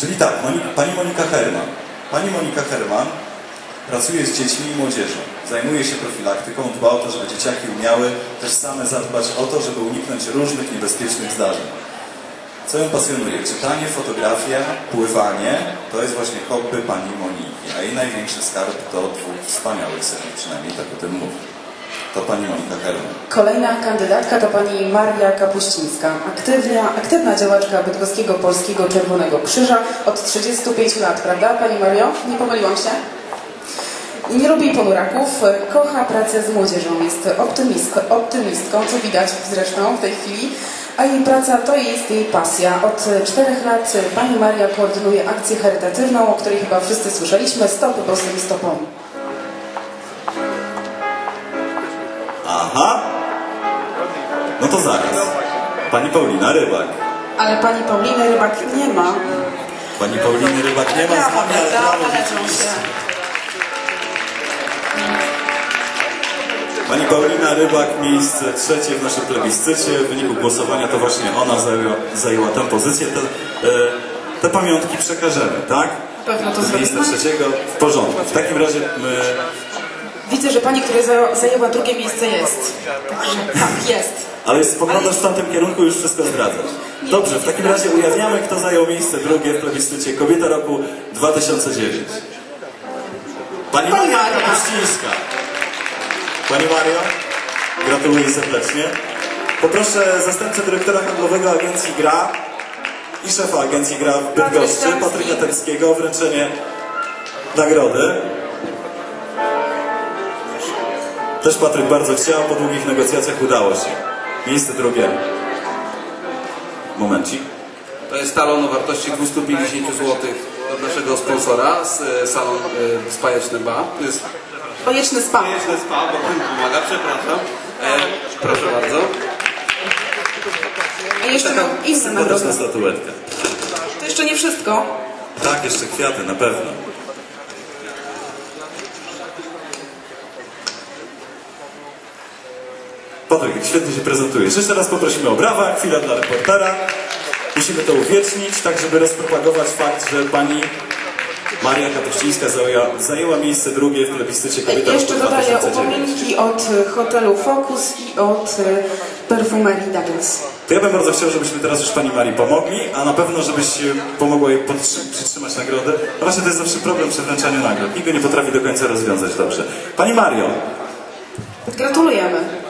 Czyli tak, pani Monika Herman. Pani Monika Herman pracuje z dziećmi i młodzieżą. Zajmuje się profilaktyką, dba o to, żeby dzieciaki umiały też same zadbać o to, żeby uniknąć różnych niebezpiecznych zdarzeń. Co ją pasjonuje? Czytanie, fotografia, pływanie. To jest właśnie hobby pani Moniki. A jej największy skarb to dwóch wspaniałych synów, przynajmniej tak o tym mówi. To pani Monika Herman. Kolejna kandydatka to pani Maria Kapuścińska, aktywna, aktywna działaczka bydgoskiego Polskiego Czerwonego Krzyża od 35 lat, prawda Pani Mario? Nie pomyliłam się? Nie lubi ponuraków, kocha pracę z młodzieżą, jest optymistką, optymistką, co widać zresztą w tej chwili, a jej praca to jest jej pasja. Od czterech lat pani Maria koordynuje akcję charytatywną, o której chyba wszyscy słyszeliśmy, Stopy Bosymi Stopami. To zaraz. Pani Paulina Rybak. Ale pani Pauliny Rybak nie ma. Pani Pauliny Rybak nie ma Brawo, brawo. Pani Paulina Rybak, miejsce trzecie w naszym plebiscycie. W wyniku głosowania to właśnie ona zajęła, zajęła tę pozycję. Te, e, te pamiątki przekażemy, tak? Pewno to zrobimy. trzeciego w porządku. W takim razie my, Widzę, że pani, która zajęła, zajęła drugie miejsce jest. Także tak, jest. Ale jest spoglądasz w tamtym kierunku już wszystko zdradzasz. Dobrze, w takim razie ujawniamy, kto zajął miejsce drugie w plebiscycie Kobieta Roku 2009. Pani Maria. Kapuścińska. Pani Mario, gratuluję serdecznie. Poproszę zastępcę dyrektora handlowego agencji GRA i szefa agencji GRA w Bydgoszczy, Patryk Patryka Temskiego, o wręczenie nagrody. Też Patryk bardzo chciał, po długich negocjacjach udało się. Miejsce drugie. Momencik. To jest talon o wartości 250 zł od naszego sponsora z e, salon e, Spajeczny Ba. To jest Bajeczny spa. Spajeczny Spa, bo pan pomaga, przepraszam. E, proszę bardzo. A jeszcze mam inne nagrody. statuetka. To jeszcze nie wszystko. Tak, jeszcze kwiaty, na pewno. Patryk, świetnie się prezentujesz. Jeszcze raz poprosimy o brawa, chwila dla reportera. Musimy to uwiecznić, tak żeby rozpropagować fakt, że pani Maria Kapuścińska zajęła, zajęła miejsce drugie w plebiscycie Kobieta Jeszcze dodaję 2009. upominki od y, hotelu Focus i od y, perfumerii Douglas. To ja bym bardzo chciał, żebyśmy teraz już Pani Marii pomogli, a na pewno, żebyś e, pomogła jej przytrzymać nagrodę. No właśnie to jest zawsze problem przy wręczaniu nagród. Nikt go nie potrafi do końca rozwiązać dobrze. Pani Mario, Gratulujemy.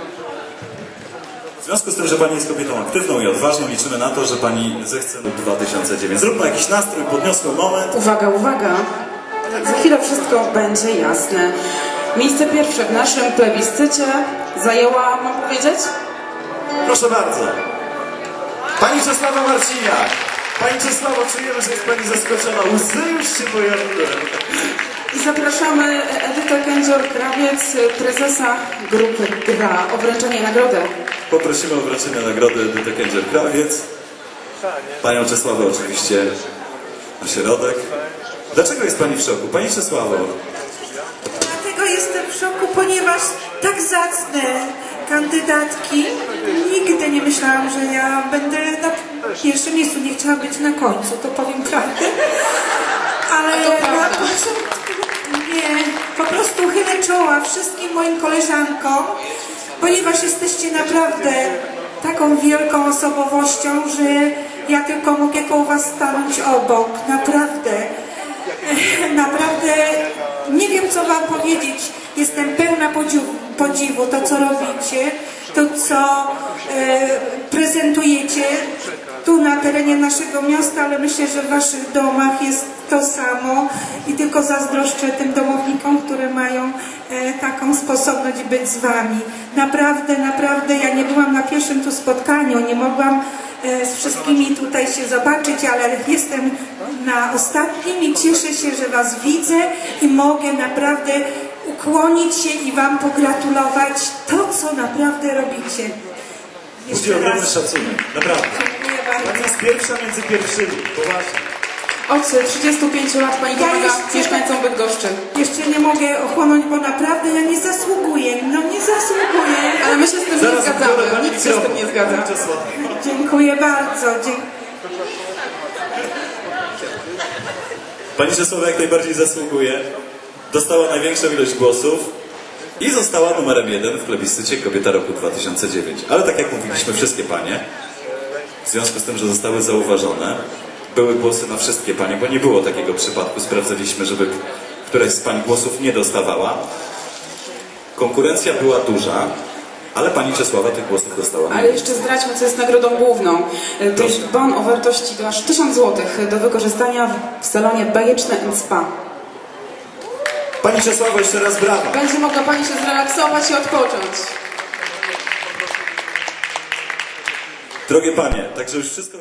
W związku z tym, że Pani jest kobietą aktywną i odważną, liczymy na to, że Pani zechce lub 2009. Zróbmy jakiś nastrój, podniosły moment. Uwaga, uwaga. Za chwilę wszystko będzie jasne. Miejsce pierwsze w naszym plebiscycie zajęła, mam powiedzieć? Proszę bardzo. Pani Czesława Marciniak. Pani Czesławo, czujemy, że jest Pani zaskoczona. Łzy już się pojawiły. I zapraszamy Edytę Kędzior-Krawiec, prezesa grupy GRA o wręczenie nagrody. Poprosimy o wręczenie nagrody Edytę Kędzier-Krawiec. Panią Czesławę oczywiście na środek. Dlaczego jest Pani w szoku? Pani Czesławo, Dlatego jestem w szoku, ponieważ tak zacne kandydatki, nigdy nie myślałam, że ja będę na pierwszym miejscu. Nie chciałam być na końcu, to powiem prawdę. Ale po prostu chylę czoła wszystkim moim koleżankom, ponieważ jesteście naprawdę taką wielką osobowością, że ja tylko mogę koło was stanąć obok, naprawdę. Naprawdę nie wiem, co Wam powiedzieć. Jestem pełna podziwu, podziwu to, co robicie, to, co e, prezentujecie tu na terenie naszego miasta, ale myślę, że w Waszych domach jest to samo i tylko zazdroszczę tym domownikom, które mają e, taką sposobność być z Wami. Naprawdę, naprawdę, ja nie byłam na pierwszym tu spotkaniu, nie mogłam e, z wszystkimi tutaj się zobaczyć, ale jestem na ostatnim i cieszę się, że Was widzę i mogę naprawdę ukłonić się i Wam pogratulować to, co naprawdę robicie. budzi ogromny szacunek. Naprawdę. Dziękuję bardzo. Pani jest pierwsza między pierwszymi. Poważnie. Od 35 lat Pani Ja pomaga jeszcze- mieszkańcom Bydgoszczy. Jeszcze nie mogę ochłonąć, bo naprawdę ja nie zasługuję. No nie zasługuję. Ale my się z tym nie Zaraz odbiorę zgadzamy. Nikt się z tym nie zgadza. Dziękuję bardzo. Dzie- Pani Czesława jak najbardziej zasługuje. Dostała największą ilość głosów i została numerem jeden w plebiscycie Kobieta Roku 2009. Ale tak jak mówiliśmy, wszystkie panie, w związku z tym, że zostały zauważone, były głosy na wszystkie panie, bo nie było takiego przypadku. Sprawdzaliśmy, żeby któraś z pań głosów nie dostawała. Konkurencja była duża, ale pani Czesława tych głosów dostała. Ale jeszcze zdradźmy, co jest nagrodą główną. To jest bon o wartości do aż 1000 zł do wykorzystania w salonie Bajeczne Spa. Pani Czesława, jeszcze raz brawa. Będzie mogła Pani się zrelaksować i odpocząć. Drogie panie, także już wszystko...